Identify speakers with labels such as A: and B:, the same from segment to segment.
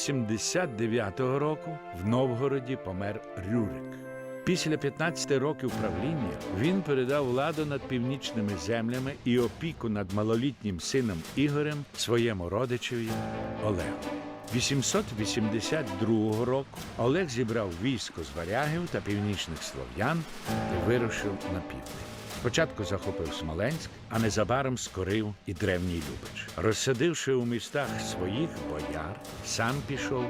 A: 879 року в Новгороді помер Рюрик. Після 15 років правління він передав владу над північними землями і опіку над малолітнім сином Ігорем своєму родичеві Олегу. 882 року Олег зібрав військо з варягів та північних слов'ян і вирушив на південь. Спочатку захопив Смоленськ, а незабаром скорив і древній Любич. Розсадивши у містах своїх бояр, сам пішов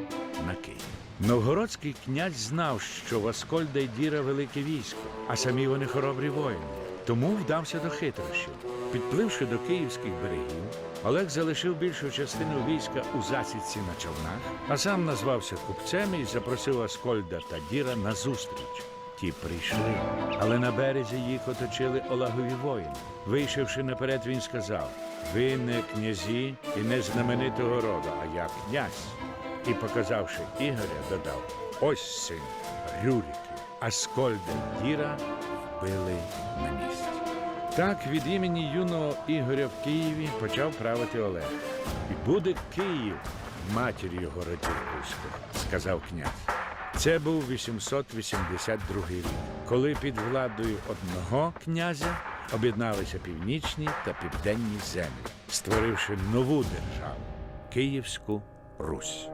A: на Київ. Новгородський князь знав, що в Аскольда й Діра велике військо, а самі вони хоробрі воїни. Тому вдався до хитрощів. Підпливши до київських берегів, Олег залишив більшу частину війська у засідці на човнах, а сам назвався купцем і запросив Аскольда та Діра на зустріч. Ті прийшли, але на березі їх оточили Олагові воїни. Вийшовши наперед, він сказав: Ви не князі і не знаменитого роду, а я князь. І, показавши Ігоря, додав: Ось син Рюриків, Аскольда й Діра вбили на місці. Так від імені юного Ігоря в Києві почав правити Олег. І буде Київ матір'ю Городівського, сказав князь. Це був 882 рік, коли під владою одного князя об'єдналися північні та південні землі, створивши нову державу Київську Русь.